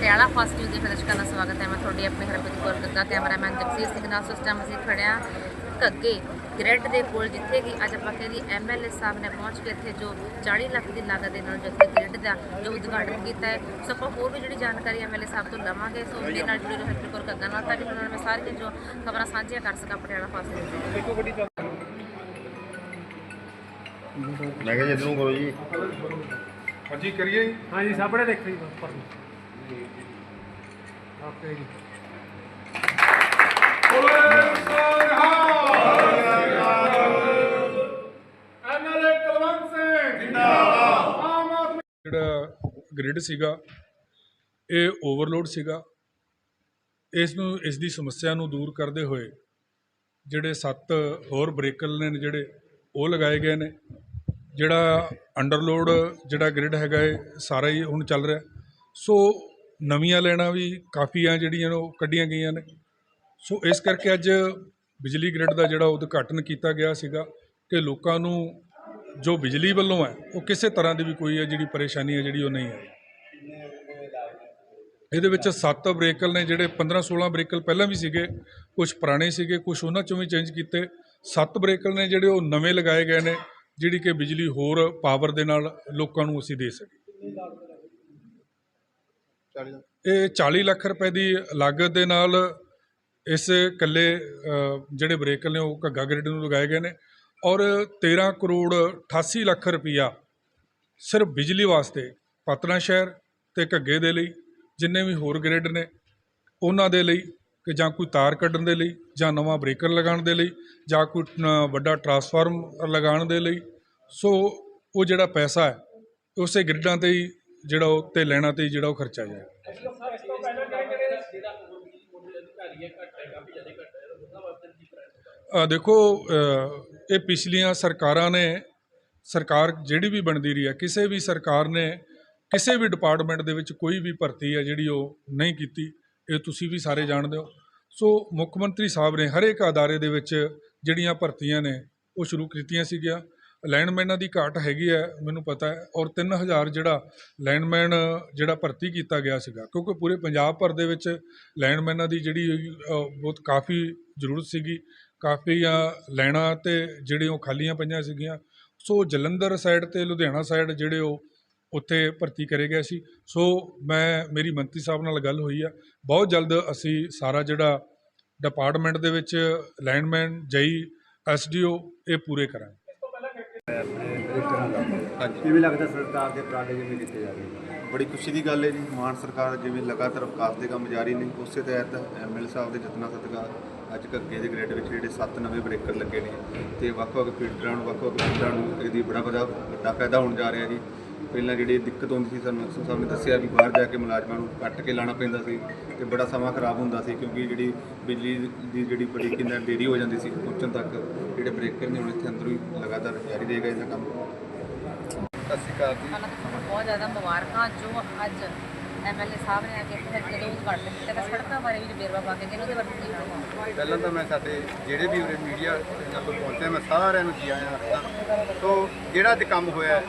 Patiala first news ਦੇ ਦਰਸ਼ਕਾਂ ਦਾ ਸਵਾਗਤ ਹੈ। ਮੈਂ ਤੁਹਾਡੀ ਆਪਣੀ ਹਰਪ੍ਰੀਤ ਕੌਰ ਗੱਗਾ ਕੈਮਰਾਮੈਨ ਜਗਸੀਰ ਸਿੰਘ ਨਾਲ। ਸਿਸਟਮ ਅਸੀਂ ਖੜਿਆ ਘੱਗੇ ਗ੍ਰੈਡ ਦੇ ਕੋਲ ਜਿੱਥੇ ਕਿ ਅੱਜ ਆਪਾਂ ਕਹਿੰਦੇ ਐਮਐਲਏ ਸਾਹਿਬ ਨੇ ਪਹੁੰਚ ਕੇ ਇੱਥੇ ਜੋ 40 ਲੱਖ ਦੀ ਲਾਗਤ ਦੇ ਨਾਲ ਜੋ ਇੱਥੇ ਗ੍ਰੈਡ ਦਾ ਜੋ ਉਦਘਾਟਨ ਕੀਤਾ ਹੈ। ਸੋ ਆਪਾਂ ਹੋਰ ਵੀ ਜਿਹੜੀ ਜਾਣਕਾਰੀ ਐਮਐਲਏ ਸਾਹਿਬ ਤੋਂ ਲਵਾਂਗੇ ਸੋ ਉਹਦੇ ਨਾਲ ਜੁੜੇ ਰਹੋ ਹਰਪ੍ਰੀਤ ਕੌਰ ਗੱਗਾ ਨਾਲ। ਤਾਂ ਕਿ ਉਹਨਾਂ ਨਾਲ ਮੈਂ ਸਾਰੀਆਂ ਜੋ ਖਬਰਾਂ ਸਾਂਝੀਆਂ ਕਰ ਸਕਾਂ ਪਟਿਆਲਾ ਫਸਟ ਨਿਊਜ਼ ਦੇ ਮੈਂ ਕਿਹਾ ਜਿੱਦ ਨੂੰ ਕਰੋ ਜੀ। ਹਾਂਜੀ ਕਰੀਏ ਜੀ। ਹਾਂਜੀ ਸਾਹਮਣੇ ਦੇਖੋ ਜੀ ਉੱਪਰ ਓਕੇ ਜੀ ਜਿਹੜਾ ਗ੍ਰਿਡ ਸੀਗਾ, ਇਹ ਓਵਰਲੋਡ ਸੀਗਾ। ਇਸ ਨੂੰ, ਇਸ ਦੀ ਸਮੱਸਿਆ ਨੂੰ ਦੂਰ ਕਰਦੇ ਹੋਏ ਜਿਹੜੇ ਸੱਤ ਹੋਰ ਬ੍ਰੇਕਰ ਨੇ ਜਿਹੜੇ, ਉਹ ਲਗਾਏ ਗਏ ਨੇ। ਜਿਹੜਾ ਅੰਡਰਲੋਡ ਜਿਹੜਾ ਗ੍ਰਿਡ ਹੈਗਾ, ਇਹ ਸਾਰਾ ਹੀ ਹੁਣ ਚੱਲ ਰਿਹਾ। ਸੋ ਨਵੀਆਂ ਲੈਣਾ ਵੀ ਕਾਫੀਆਂ ਜਿਹੜੀਆਂ ਨੇ ਉਹ ਕੱਢੀਆਂ ਗਈਆਂ ਨੇ। ਸੋ ਇਸ ਕਰਕੇ ਅੱਜ ਬਿਜਲੀ ਗ੍ਰਿਡ ਦਾ ਜਿਹੜਾ ਉਦਘਾਟਨ ਕੀਤਾ ਗਿਆ ਸੀਗਾ ਕਿ ਲੋਕਾਂ ਨੂੰ ਜੋ ਬਿਜਲੀ ਵੱਲੋਂ ਹੈ, ਉਹ ਕਿਸੇ ਤਰ੍ਹਾਂ ਦੀ ਵੀ ਕੋਈ ਹੈ ਜਿਹੜੀ ਪਰੇਸ਼ਾਨੀ ਹੈ ਜਿਹੜੀ ਉਹ ਨਹੀਂ ਹੈ। ਇਹਦੇ ਵਿੱਚ ਸੱਤ ਬ੍ਰੇਕਲ ਨੇ ਜਿਹੜੇ 15 16 ਬ੍ਰੇਕਲ ਪਹਿਲਾਂ ਵੀ ਸੀਗੇ ਕੁਝ ਪੁਰਾਣੇ ਸੀਗੇ ਕੁਝ ਉਹਨਾਂ ਚੋਂ ਵੀ ਚੇਂਜ ਕੀਤੇ। ਸੱਤ ਬ੍ਰੇਕਲ ਨੇ ਜਿਹੜੇ ਉਹ ਨਵੇਂ ਲਗਾਏ ਗਏ ਨੇ, ਜਿਹੜੀ ਕਿ ਬਿਜਲੀ ਹੋਰ ਪਾਵਰ ਦੇ ਨਾਲ ਲੋਕਾਂ ਨੂੰ ਅਸੀਂ ਦੇ ਸਕੀਏ। ਇਹ 40 ਲੱਖ ਰੁਪਏ ਦੀ ਲਾਗਤ ਦੇ ਨਾਲ ਇਸ ਇਕੱਲੇ ਜਿਹੜੇ ਬ੍ਰੇਕਲ ਨੇ ਉਹ ਘੱਗਾ ਗ੍ਰਿਡ ਨੂੰ ਲਗਾਏ ਗਏ ਨੇ ਔਰ 13 ਕਰੋੜ 88 ਲੱਖ ਰੁਪਈਆ ਸਿਰਫ ਬਿਜਲੀ ਵਾਸਤੇ ਪਤਨਾ ਸ਼ਹਿਰ ਤੇ ਘੱਗੇ ਦੇ ਲਈ ਜਿੰਨੇ ਵੀ ਹੋਰ ਗ੍ਰਿਡ ਨੇ ਉਹਨਾਂ ਦੇ ਲਈ ਕਿ ਜਾਂ ਕੋਈ ਤਾਰ ਕੱਢਣ ਦੇ ਲਈ ਜਾਂ ਨਵਾਂ ਬ੍ਰੇਕਰ ਲਗਾਉਣ ਦੇ ਲਈ ਜਾਂ ਕੋਈ ਅ, ਵੱਡਾ ਟਰਾਂਸਫਾਰਮ ਲਗਾਉਣ ਦੇ ਲਈ। ਸੋ ਉਹ ਜਿਹੜਾ ਪੈਸਾ ਹੈ ਉਸੇ ਗ੍ਰਿਡਾਂ ਤੇ ਹੀ ਜਿਹੜਾ ਉਹ ਤੇ ਲੈਣਾ ਤੇ ਹੀ ਜਿਹੜਾ ਉਹ ਖਰਚਾ ਜਾਏ। ਅ, ਦੇਖੋ ਇਹ ਪਿਛਲੀਆਂ ਸਰਕਾਰਾਂ ਨੇ ਸਰਕਾਰ ਜਿਹੜੀ ਵੀ ਬਣਦੀ ਰਹੀ ਹੈ ਕਿਸੇ ਵੀ ਸਰਕਾਰ ਨੇ ਕਿਸੇ ਵੀ ਡਿਪਾਰਟਮੈਂਟ ਦੇ ਵਿੱਚ ਕੋਈ ਵੀ ਭਰਤੀ ਹੈ ਜਿਹੜੀ ਉਹ ਨਹੀਂ ਕੀਤੀ ਇਹ ਤੁਸੀਂ ਵੀ ਸਾਰੇ ਜਾਣਦੇ ਹੋ। ਸੋ ਮੁੱਖ ਮੰਤਰੀ ਸਾਹਿਬ ਨੇ ਹਰੇਕ ਅਦਾਰੇ ਦੇ ਵਿੱਚ ਜਿਹੜੀਆਂ ਭਰਤੀਆਂ ਨੇ ਉਹ ਸ਼ੁਰੂ ਕੀਤੀਆਂ ਸੀਗੀਆਂ। ਲਾਈਨਮੈਨਾਂ ਦੀ ਘਾਟ ਹੈਗੀ ਹੈ, ਮੈਨੂੰ ਪਤਾ ਹੈ। ਔਰ 3000 ਜਿਹੜਾ ਲਾਈਨਮੈਨ ਜਿਹੜਾ ਭਰਤੀ ਕੀਤਾ ਗਿਆ ਸੀਗਾ, ਕਿਉਂਕਿ ਪੂਰੇ ਪੰਜਾਬ ਭਰ ਦੇ ਵਿੱਚ ਲਾਈਨਮੈਨਾਂ ਦੀ ਜਿਹੜੀ ਬਹੁਤ ਕਾਫੀ ਜ਼ਰੂਰਤ ਸੀਗੀ। ਕਾਫੀ ਲੈਣਾ ਤੇ ਜਿਹੜੇ ਉਹ ਖਾਲੀਆਂ ਪਈਆਂ ਸੀਗੀਆਂ। ਸੋ ਜਲੰਧਰ ਸਾਈਡ ਤੇ ਲੁਧਿਆਣਾ ਸਾਈਡ ਜਿਹੜੇ ਉਹ ਉੱਥੇ ਭਰਤੀ ਕਰੇ ਗਏ ਸੀ। ਸੋ ਮੈਂ, ਮੇਰੀ ਮੰਤਰੀ ਸਾਹਿਬ ਨਾਲ ਗੱਲ ਹੋਈ ਆ। ਬਹੁਤ ਜਲਦ ਅਸੀਂ ਸਾਰਾ ਜਿਹੜਾ ਡਿਪਾਰਟਮੈਂਟ ਦੇ ਵਿੱਚ ਲਾਈਨਮੈਨ ਜਈ ਐਸਡੀਓ ਇਹ ਪੂਰੇ ਕਰਾਂਗੇ। ਕਿਵੇਂ ਲੱਗਦਾ ਸਰਕਾਰ ਦੇ ਉਪਰਾਲੇ ਜਿਵੇਂ ਕੀਤੇ ਜਾ ਰਹੇ ਬੜੀ ਖੁਸ਼ੀ ਦੀ ਗੱਲ ਹੈ ਜੀ। ਮਾਨ ਸਰਕਾਰ ਜਿਵੇਂ ਲਗਾਤਾਰ ਵਿਕਾਸ ਦੇ ਕੰਮ ਜਾਰੀ ਨੇ। ਉਸੇ ਤਹਿਤ ਐਮਐਲ ਸਾਹਿਬ ਦੇ ਯਤਨਾਂ ਸਦਕਾ ਅੱਜ ਘੱਗੇ ਦੇ ਗ੍ਰੇਡ ਵਿੱਚ ਜਿਹੜੇ ਸੱਤ ਨਵੇਂ ਬ੍ਰੇਕਰ ਲੱਗੇ ਨੇ ਤੇ ਵੱਖ-ਵੱਖ ਫੀਡਰਾਂ ਨੂੰ ਵੱਖ-ਵੱਖ ਫੀਡਰਾਂ ਨੂੰ ਇਹਦੀ ਬੜਾ ਵੱਡਾ ਫਾਇਦਾ ਹੋਣ ਜਾ ਰਿਹਾ ਜੀ। ਪਹਿਲਾਂ ਜਿਹੜੀ ਦਿੱਕਤ ਹੁੰਦੀ ਸੀ ਸਾਨੂੰ ਅਕਸਰ ਸਾਹਿਬ ਨੇ ਦੱਸਿਆ ਵੀ ਬਾਹਰ ਜਾ ਕੇ ਮੁਲਾਜ਼ਮਾਂ ਨੂੰ ਕੱਟ ਕੇ ਲਾਣਾ ਪੈਂਦਾ ਸੀ ਤੇ ਬੜਾ ਸਮਾਂ ਖਰਾਬ ਹੁੰਦਾ ਸੀ ਕਿਉਂਕਿ ਜਿਹੜੀ ਬਿਜਲੀ ਦੀ ਜਿਹੜੀ ਬੜੀ ਕਿੰਨਾ ਦੇਰੀ ਹੋ ਜਾਂਦੀ ਸੀ ਪਹੁੰਚਣ ਤੱਕ ਜਿਹੜੇ ਬ੍ਰੇਕਰ ਨੇ ਹੁਣ ਇੱਥੇ ਅੰਦਰੋਂ ਹੀ ਲਗਾਤਾਰ ਜਾਰੀ ਰਹੇਗਾ ਇਹਦਾ ਕੰਮ। ਸਤਿ ਸ਼੍ਰੀ ਅਕਾਲ ਜੀ। ਉਹਨਾਂ ਨੂੰ ਤੁਹਾਨੂੰ ਬਹੁਤ ਜ਼ਿਆਦਾ ਮੁਬਾਰਕਾਂ ਜੋ ਅੱਜ ਐਮਐਲਏ ਸਾਹਿਬ ਨੇ ਆ ਕੇ ਇੱਥੇ ਜਦੋਂ ਉਦਘਾਟਨ ਕੀਤਾ ਤਾਂ ਸੜਕਾਂ ਬਾਰੇ ਵੀ ਵੇਰਵਾ ਪਾ ਕੇ ਗਏ ਨੇ ਉਹਦੇ ਬਾਰੇ ਕੀ ਕਹੋਗੇ ਪਹਿਲਾਂ ਤਾਂ ਮੈਂ ਸਾਡੇ ਜਿਹੜੇ ਵੀ ਉਰੇ ਮੀਡੀਆ ਨਾਲ ਤੋਂ ਪਹੁੰਚੇ ਮੈਂ ਸਾਰਿਆਂ ਨੂੰ ਜੀ ਆਇਆਂ ਆਖਦਾ ਤੋਂ ਜਿਹੜਾ ਅੱਜ ਕੰਮ ਹੋਇਆ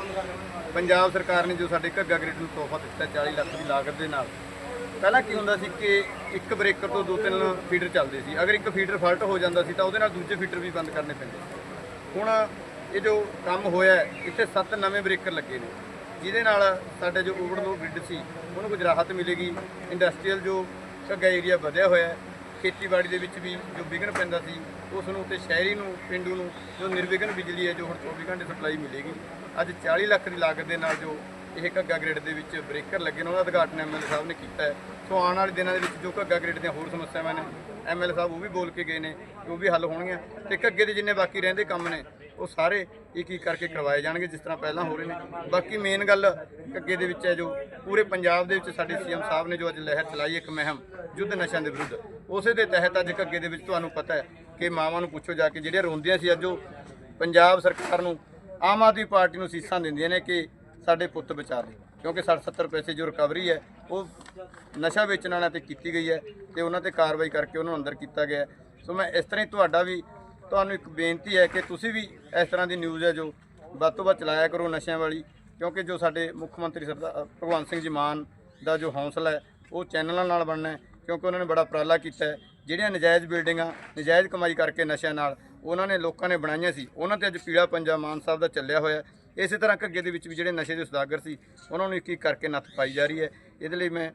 ਪੰਜਾਬ ਸਰਕਾਰ ਨੇ ਜੋ ਸਾਡੇ ਘੱਗਾ ਗ੍ਰਿਡ ਨੂੰ ਤੋਹਫਾ ਦਿੱਤਾ 40 ਲੱਖ ਦੀ ਲਾਗਤ ਦੇ ਨਾਲ, ਪਹਿਲਾਂ ਕੀ ਹੁੰਦਾ ਸੀ ਕਿ ਇੱਕ ਬ੍ਰੇਕਰ ਤੋਂ ਦੋ ਤਿੰਨ ਫੀਡਰ ਚੱਲਦੇ ਸੀ। ਅਗਰ ਇੱਕ ਫੀਡਰ ਫਾਲਟ ਹੋ ਜਾਂਦਾ ਸੀ ਤਾਂ ਉਹਦੇ ਨਾਲ ਦੂਜੇ ਫੀਡਰ ਵੀ ਬੰਦ ਕਰਨੇ ਪੈਂਦੇ ਹੁਣ ਇਹ ਜੋ ਕੰਮ ਹੋਇਆ ਇੱਥੇ ਸੱਤ ਨਵੇਂ ਬ੍ਰੇਕਰ ਲੱਗੇ ਨੇ, ਜਿਹਦੇ ਨਾਲ ਸਾਡੇ ਜੋ ਓਵਰਲੋਡ ਗ੍ਰਿਡ ਸੀ, ਉਹਨੂੰ ਕੁਝ ਰਾਹਤ ਮਿਲੇਗੀ। ਇੰਡਸਟਰੀਅਲ ਜੋ ਘੱਗਾ ਏਰੀਆ ਵਧਿਆ ਹੋਇਆ ਖੇਤੀਬਾੜੀ ਦੇ ਵਿੱਚ ਵੀ ਜੋ ਵਿਘਨ ਪੈਂਦਾ ਸੀ, ਉਸ ਨੂੰ ਤੇ ਸ਼ਹਿਰੀ ਨੂੰ, ਪਿੰਡੂ ਨੂੰ ਜੋ ਨਿਰਵਿਘਨ ਬਿਜਲੀ ਹੈ, ਜੋ ਹੁਣ 24 ਘੰਟੇ ਸਪਲਾਈ ਮਿਲੇਗੀ। ਅੱਜ 40 ਲੱਖ ਦੀ ਲਾਗਤ ਦੇ ਨਾਲ ਜੋ ਇਹ ਘੱਗਾ ਗ੍ਰਿਡ ਦੇ ਵਿੱਚ ਬ੍ਰੇਕਰ ਲੱਗੇ ਨੇ, ਉਹਦਾ ਉਦਘਾਟਨ ਐਮਐਲ ਸਾਹਿਬ ਨੇ ਕੀਤਾ ਹੈ। ਸੋ ਆਉਣ ਵਾਲੇ ਦਿਨਾਂ ਦੇ ਵਿੱਚ ਜੋ ਘੱਗਾ ਗ੍ਰਿਡ ਦੀਆਂ ਹੋਰ ਸਮੱਸਿਆਵਾਂ ਨੇ ਐਮਐਲ ਸਾਹਿਬ ਉਹ ਵੀ ਬੋਲ ਕੇ ਗਏ ਨੇ ਉਹ ਵੀ ਹੱਲ ਹੋਣਗੀਆਂ। ਤੇ ਘੱਗੇ ਦੇ ਜਿੰਨੇ ਬਾਕੀ ਰਹਿੰਦੇ ਕੰਮ ਨੇ ਉਹ ਸਾਰੇ ਇੱਕ ਇੱਕ ਕਰਕੇ ਕਰਵਾਏ ਜਾਣਗੇ ਜਿਸ ਤਰ੍ਹਾਂ ਪਹਿਲਾਂ ਹੋ ਰਹੇ ਨੇ। ਬਾਕੀ ਮੇਨ ਗੱਲ ਅੱਗੇ ਦੇ ਵਿੱਚ ਹੈ ਜੋ ਪੂਰੇ ਪੰਜਾਬ ਦੇ ਵਿੱਚ ਸਾਡੇ ਸੀਐਮ ਸਾਹਿਬ ਨੇ ਜੋ ਅੱਜ ਲਹਿਰ ਚਲਾਈ ਇੱਕ ਮਹਿਮ ਯੁੱਧ ਨਸ਼ਿਆਂ ਦੇ ਵਿਰੁੱਧ। ਉਸੇ ਦੇ ਤਹਿਤ ਅੱਜ ਘੱਗੇ ਦੇ ਵਿੱਚ ਤੁਹਾਨੂੰ ਪਤਾ ਹੈ ਕਿ ਮਾਵਾਂ ਨੂੰ ਪੁੱਛੋ ਜਾ ਕੇ ਜਿਹੜੀਆਂ ਰੋਂਦੀਆਂ ਸੀ ਅੱਜ ਉਹ ਪੰਜਾਬ ਸਰਕਾਰ ਨੂੰ ਆਮ ਆਦਮੀ ਪਾਰਟੀ ਨੂੰ ਸੀਸਾਂ ਦਿੰਦੀਆਂ ਨੇ ਕਿ ਸਾਡੇ ਪੁੱਤ ਬਚਾ ਦੇ ਕਿਉਂਕਿ 60 70 ਪੈਸੇ ਜੋ ਰਿਕਵਰੀ ਹੈ, ਉਹ ਨਸ਼ਾ ਵੇਚਣ ਵਾਲਿਆਂ ਤੇ ਕੀਤੀ ਗਈ ਹੈ ਤੇ ਉਹਨਾਂ ਤੇ ਕਾਰਵਾਈ ਕਰਕੇ ਉਹਨਾਂ ਨੂੰ ਅੰਦਰ ਕੀਤਾ ਗਿਆ ਸੋ ਮੈਂ ਇਸ ਤਰ੍ਹਾਂ ਹੀ ਤੁਹਾਡਾ ਵੀ ਤੁਹਾਨੂੰ ਇੱਕ ਬੇਨਤੀ ਹੈ ਕਿ ਤੁਸੀਂ ਵੀ ਇਸ ਤਰ੍ਹਾਂ ਦੀ ਨਿਊਜ਼ ਹੈ ਜੋ ਵੱਧ ਤੋਂ ਵੱਧ ਚਲਾਇਆ ਕਰੋ ਨਸ਼ਿਆਂ ਵਾਲੀ, ਕਿਉਂਕਿ ਜੋ ਸਾਡੇ ਮੁੱਖ ਮੰਤਰੀ ਸਰਦਾਰ ਭਗਵੰਤ ਸਿੰਘ ਜੀ ਮਾਨ ਦਾ ਜੋ ਹੌਸਲਾ ਹੈ, ਉਹ ਚੈਨਲਾਂ ਨਾਲ ਬਣਨਾ ਕਿਉਂਕਿ ਉਹਨਾਂ ਨੇ ਬੜਾ ਉਪਰਾਲਾ ਕੀਤਾ ਹੈ। ਜਿਹੜੀਆਂ ਨਜਾਇਜ਼ ਬਿਲਡਿੰਗਾਂ, ਨਜਾਇਜ਼ ਕਮਾਈ ਕਰਕੇ ਨਸ਼ਿਆਂ ਨਾਲ ਉਹਨਾਂ ਨੇ ਲੋਕਾਂ ਨੇ ਬਣਾਈਆਂ ਸੀ, ਉਹਨਾਂ ਤੇ ਅੱਜ ਪੀੜਾ ਪੰਜਾ ਮਾਨ ਸਾਹਿਬ ਦਾ ਚੱਲਿਆ ਹੋਇਆ ਇਸੇ ਤਰ੍ਹਾਂ ਘੱਗੇ ਦੇ ਵਿੱਚ ਵੀ ਜਿਹੜੇ ਨਸ਼ੇ ਦੇ ਸੁਦਾਗਰ ਸੀ, ਉਹਨਾਂ ਨੂੰ ਇੱਕ ਇੱਕ ਕਰਕੇ ਨੱਥ ਪਾਈ ਜਾ ਰਹੀ ਹੈ। ਇਹਦੇ ਲਈ ਮੈਂ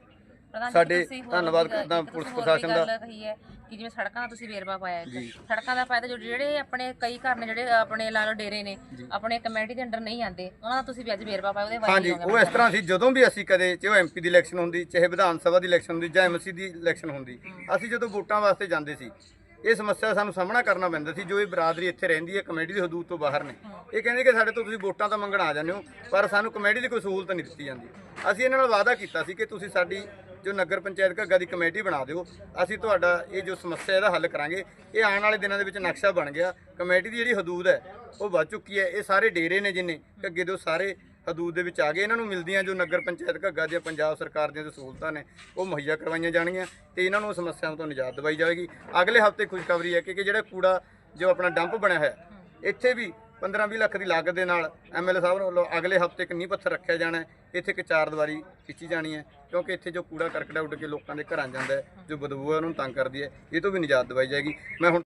ਪ੍ਰਧਾਨ ਜੀ, ਸਾਡੇ ਤੁਸੀਂ ਹੋਰ ਧੰਨਵਾਦ ਵੀ ਗੱਲ- ਕਰਦਾ ਇੱਕ ਪੁਲਿਸ ਤੁਸੀਂ ਹੋਰ ਪ੍ਰਸ਼ਾਸਨ ਦਾ। ਗੱਲ ਕਹੀ ਹੈ ਕਿ ਜਿਵੇਂ ਸੜਕਾਂ ਦਾ ਤੁਸੀਂ ਵੇਰਵਾ ਪਾਇਆ ਜੀ। ਇੱਕ ਸੜਕਾਂ ਦਾ ਫਾਇਦਾ ਜੋ ਜਿਹੜੇ ਆਪਣੇ ਕਈ ਘਰ ਨੇ ਜਿਹੜੇ ਆਪਣੇ ਲਾ ਲਓ ਡੇਰੇ ਨੇ ਆਪਣੇ ਕਮੇਟੀ ਦੇ ਅੰਡਰ ਨਹੀਂ ਆਉਂਦੇ ਉਹਨਾਂ ਦਾ ਤੁਸੀਂ ਵੀ ਅੱਜ ਵੇਰਵਾ ਪਾਇਆ ਉਹਦੇ ਬਾਰੇ ਹਾਂਜੀ ਉਹ ਇਸ ਤਰ੍ਹਾਂ ਸੀ ਜਦੋਂ ਵੀ ਅਸੀਂ ਕਦੇ ਚਾਹੇ ਐਮਪੀ ਦੀ ਇਲੈਕਸ਼ਨ ਹੁੰਦੀ ਚਾਹੇ ਵਿਧਾਨ ਸਭਾ ਦੀ ਇਲੈਕਸ਼ਨ ਹੁੰਦੀ ਜਾਂ ਐਮਸੀ ਦੀ ਇਲੈਕਸ਼ਨ ਹੁੰਦੀ ਅਸੀਂ ਜਦੋਂ ਵੋਟਾਂ ਵਾਸਤੇ ਜਾਂਦੇ ਸੀ ਇਹ ਸਮੱਸਿਆ ਸਾਨੂੰ ਸਾਹਮਣਾ ਕਰਨਾ ਪੈਂਦਾ ਸੀ, ਜੋ ਇਹ ਬਰਾਦਰੀ ਇੱਥੇ ਰਹਿੰਦੀ ਹੈ, ਕਮੇਟੀ ਦੀ ਹਦੂਦ ਤੋਂ ਬਾਹਰ ਨੇ। ਇਹ ਕਹਿੰਦੇ ਕਿ ਸਾਡੇ ਤੋਂ ਤੁਸੀਂ ਵੋਟਾਂ ਤਾਂ ਮੰਗਣ ਆ ਜਾਂਦੇ ਹੋ, ਪਰ ਸਾਨੂੰ ਕਮੇਟੀ ਦੀ ਕੋਈ ਸਹੂਲਤ ਨਹੀਂ ਦਿੱਤੀ ਜਾਂਦੀ। ਅਸੀਂ ਇਹਨਾਂ ਨਾਲ ਵਾਅਦਾ ਕੀਤਾ ਸੀ ਕਿ ਤੁਸੀਂ ਸਾਡੀ ਜੋ ਨਗਰ ਪੰਚਾਇਤ ਘੱਗਾ ਦੀ ਕਮੇਟੀ ਬਣਾ ਦਿਓ, ਅਸੀਂ ਤੁਹਾਡਾ ਇਹ ਜੋ ਸਮੱਸਿਆ ਇਹਦਾ ਹੱਲ ਕਰਾਂਗੇ। ਇਹ ਆਉਣ ਵਾਲੇ ਦਿਨਾਂ ਦੇ ਵਿੱਚ ਨਕਸ਼ਾ ਬਣ ਗਿਆ। ਕਮੇਟੀ ਦੀ ਜਿਹੜੀ ਹਦੂਦ ਹੈ, ਉਹ ਵੱਧ ਚੁੱਕੀ ਹੈ। ਇਹ ਸਾਰੇ ਡੇਰੇ ਨੇ ਜਿੰਨੇ, ਘੱਗੇ ਦੇ ਸਾਰੇ ਹਦੂਦ ਦੇ ਵਿੱਚ ਆ ਗਏ। ਇਹਨਾਂ ਨੂੰ ਮਿਲਦੀਆਂ ਜੋ ਨਗਰ ਪੰਚਾਇਤ ਘੱਗਾ ਦੀਆਂ, ਪੰਜਾਬ ਸਰਕਾਰ ਦੀਆਂ ਜੋ ਸਹੂਲਤਾਂ ਨੇ, ਉਹ ਮੁਹੱਈਆ ਕਰਵਾਈਆਂ ਜਾਣਗੀਆਂ ਤੇ ਇਹਨਾਂ ਨੂੰ ਸਮੱਸਿਆਵਾਂ ਤੋਂ ਨਿਜਾਤ ਦਿਵਾਈ ਜਾਵੇਗੀ। ਅਗਲੇ ਹਫ਼ਤੇ ਖੁਸ਼ਖਬਰੀ ਹੈ ਕਿ ਕਿ ਜਿਹੜਾ ਕੂੜਾ, ਜੋ ਆਪਣਾ ਡੰਪ ਬਣਿਆ ਹੋਇਆ, ਇੱਥੇ ਵੀ 15-20 ਲੱਖ ਦੀ ਲਾਗਤ ਦੇ ਨਾਲ ਐਮਐਲਏ ਸਾਹਿਬ ਵੱਲੋਂ ਅਗਲੇ ਹਫ਼ਤੇ ਇੱਕ ਨੀਂਹ ਪੱਥਰ ਰੱਖਿਆ ਜਾਣਾ ਇੱਥੇ ਇੱਕ ਚਾਰ ਦੀਵਾਰੀ ਖਿੱਚੀ ਜਾਣੀ ਹੈ ਕਿਉਂਕਿ ਇੱਥੇ ਜੋ ਕੂੜਾ ਕਰਕਟ ਉੱਡ ਕੇ ਲੋਕਾਂ ਦੇ ਘਰਾਂ ਜਾਂਦਾ ਜੋ ਬਦਬੂ ਹੈ ਉਹਨਾਂ ਨੂੰ ਤੰਗ ਕਰਦੀ ਹੈ, ਇਹ ਤੋਂ ਵੀ ਨਿਜਾਤ ਦਿਵਾਈ ਜਾਏਗੀ। ਮੈਂ ਹੁਣ